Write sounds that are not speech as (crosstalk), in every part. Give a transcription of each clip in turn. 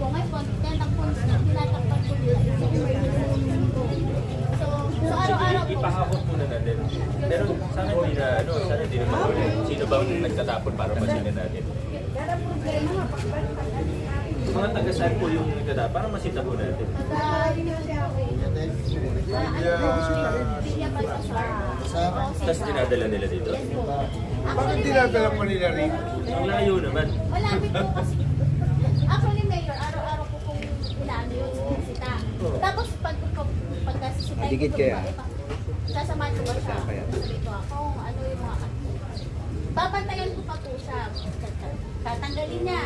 po. Ngayon po, tinatak po, tinatakpan po nila. So, so araw-araw po. Ipahakot muna natin. Pero sana hindi na, ano, sana hindi na mahuli. Sino bang nagtatapon para masilin natin? Mga taga saan po yung nagtatapon? Para masita po natin. Tapos dinadala nila dito. Bakit dinadala mo nila rito? Ang layo naman. Malapit po kasi. Actually, Mayor, araw-araw po kung inaano yun, sinisita. Tapos pag pagka sisitahin Maligid ko kaya? po, iba, sasamahan ko ba siya? Sabi ko ako, ano yung mga babantayan ko pa po siya. Tatanggalin niya.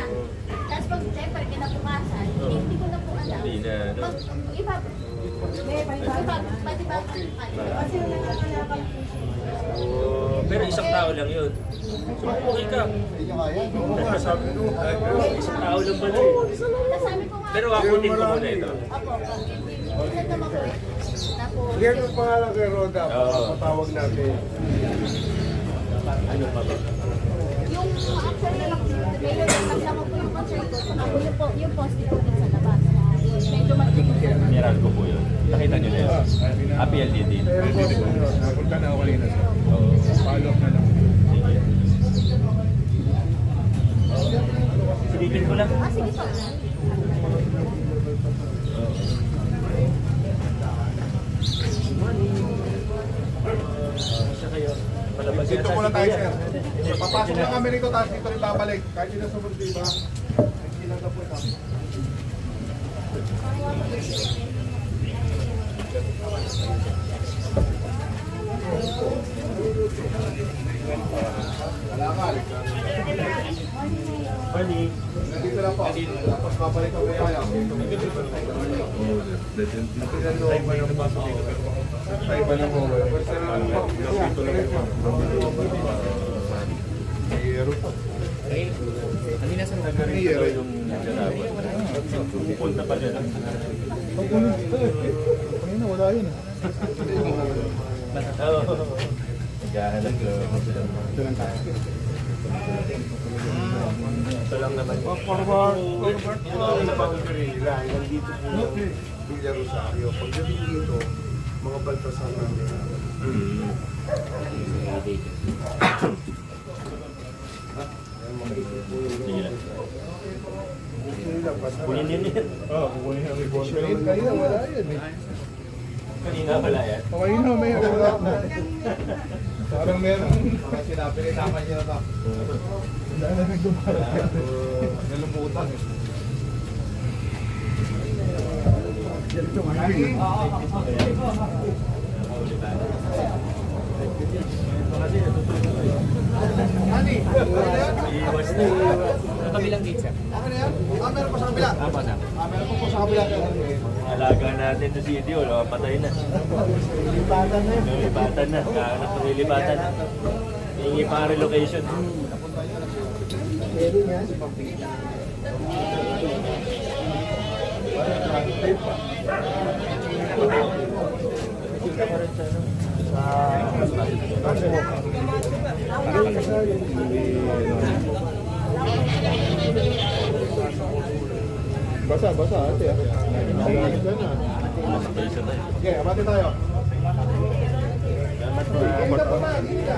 Tapos pag, syempre, kinabukasan, hindi, hindi ko na po alam. Hindi na, ano. Pag, iba, iba, pati ba, kasi Oh, pero isang tao lang yun. Sumukuhin ka. Oo nga, sabi ko. Isang tao lang pala eh. Pero akutin ko muna ito. Apo, minsan naman ko eh. Na po, Yan ang pangalan kay Roda. Oo. Patawag natin. Ano pa ba? Yung actually, mayor yung kasama po yung concert ko, saka po yung, po, yung post ko din sa labas. Medyo matigas. Meron ko po yun. Nakita nyo na yun. Ah. Pero po, napunta na ako kanina. Oo. Follow up na lang. Sige. Silipin ko lang. Ah, sige po. Siya kayo. Palabas Dito yata muna si tayo, Kuya. sir. Papasok na kami rito, tapos dito rin babalik. Kahit hindi na sumunod, di ba? Hindi lang na po ito. Kalakal. Morning. Nandito lang po. Tapos babalik kami kaya. Loob ba pasok dito? Ay, iba na po. Mga Hiyero yung naglalawat. Pupunta pa dyan. Kanina wala yun. Oo. Naghahanap ko. Ito lang tayo. Ito lang naman. Forward. Forward. Ito ang napapagpirila. Nandito po yung Villa Rosario. Pagdating dito, mga baltasan namin. Mm. Ayan, mga ito po yung Sige lang. Kunin yun yun. Oo, kukunin ang ribon. Kanina wala yun eh. Kanina pala yan. Kanina may wala. Parang meron. Sinabi ni tama niya na. Dahil na nagdumarang. Nalumutan eh. Ani, Iwas na. Sa kabilang gate, sir. Ano yan? Ah, meron pa sa kabila. Apa, sir? Ah, meron pa po sa kabila. Alaga natin to si Idio. Wala patay na. Lipatan na yun. Lilipatan na. Kaanap na lilipatan na. Hingi pa relocation. Pwede. Basa, basa ate ah. Magalit ka na. Okay, abati tayo. Ganda pa ba? Ganda.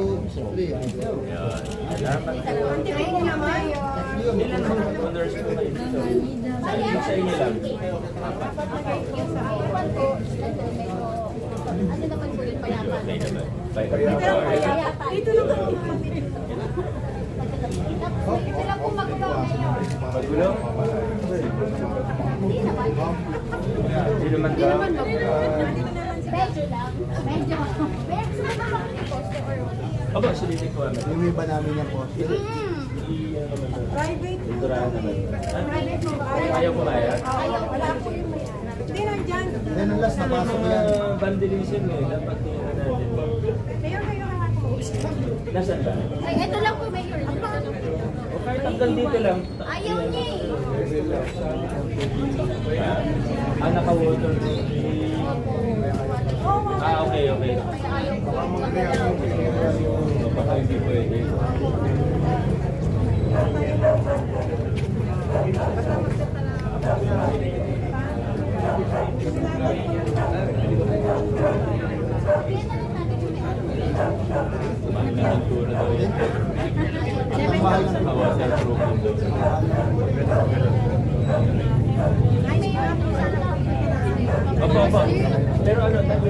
Yan. Salamat. Naman yun. Ilan ang owners po kayo dito? Sa inyo lang. Ito, medyo, ano naman po yung payapan. Okay naman. Payapan. Dito lang po. Sila po magawa ngayon. Magulo? Hindi naman. Hindi naman naman Medyo lang. Medyo. Medyo sila ba poster or what? Aba, sulitin ko naman. Yung iba namin yung poster. Hmm. Private mo. Ha? Private mo ba? Ayaw ko kaya. Ayaw. Wala po yung may Hindi nandyan. Then ang last na Ano pasok mga yan. vandalism eh. Dapat tingnan natin. Mayor kayo nakakausap. Nasaan ba? Ay, ito lang po, Mayor. Lang po. O kahit hanggang dito lang. Ayaw niya eh. Ah, naka-water. Ah, okay, okay. Opo, opo. Pero ano, tabi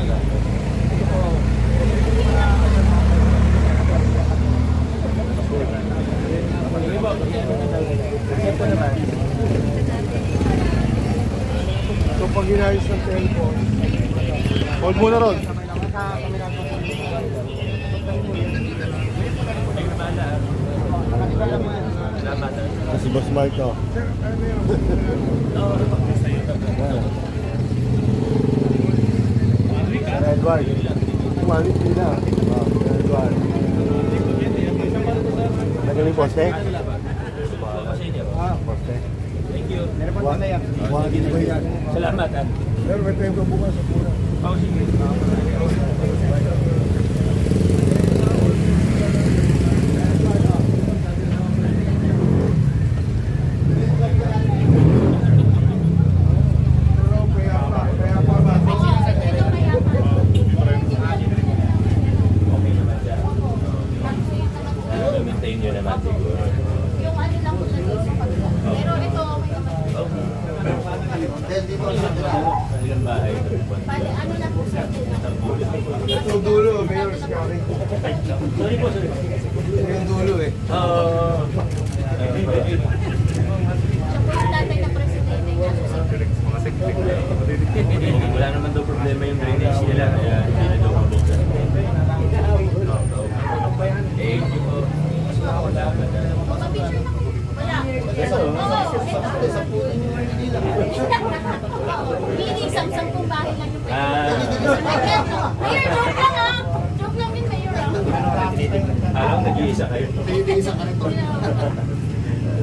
So pag inayos ng cellphone, hold mo na ron. Si Boss Mark to. Sir (laughs) Edward. Kumamit din na. Oh, Edward. Nagaling poste? Ah, poste. Thank you. Meron ba yan? Salamat. Pero may tempo bukas sa pura. Oh, Bale, ano na po sir? Yung dulo, Mayor Scary. Sorry po, sorry. Yung dulo eh. Oo. Wala naman daw problema yung drainage nila.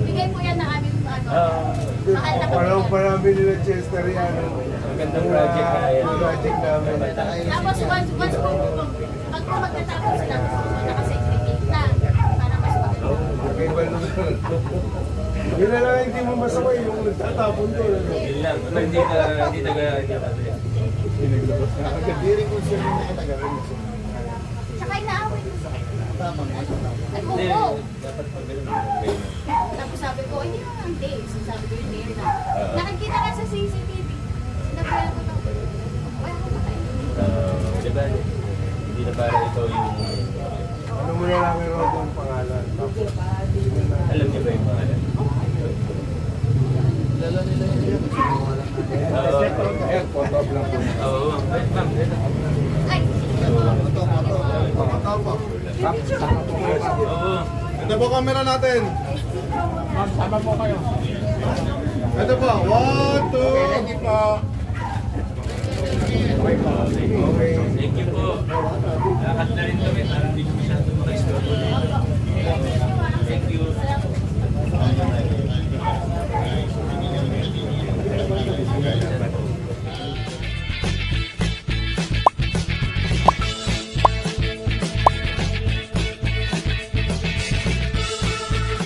Bigay po yan ng aming ano, Ah, mahal na Parang kapitan. marami nila Chester yan. Magandang project na yan. Project namin. Tapos once, once po, pag po magtatapos sila, naka-segregate na. Para mas maganda. Okay naman? (laughs) Yun na lang hindi mo masama yung nagtatapon doon. ano? Yun lang. Pero hindi ka, hindi taga, hindi ka Pinaglabas na agad. Hindi rin kung sino na katagarin. Tsaka inaaway mo sa Tama nga. Ay, Hindi, oo. dapat pag ganun. Tapos sabi ko, hindi naman days. Sabi ko yun yun na. Ah. Nakikita ka sa CCTV. Sinabayan ko na. Ay, ako ba tayo? Ah, di ba? Hindi na parang ikaw yung... Ano mo na lang yung ang pangalan. Alam niyo ba yung pangalan? Lala nila yun. Oo. Ayan, photo up lang po. Oo, ma'am. Ma'am, Ay, Moto, moto. Moto po. Oo. Ito po camera natin. Ma'am, sama po kayo. Ito po. One, two. Thank you po. Okay. Thank you po. Lakad na rin kami. Parang hindi ko masyado makaistorbo.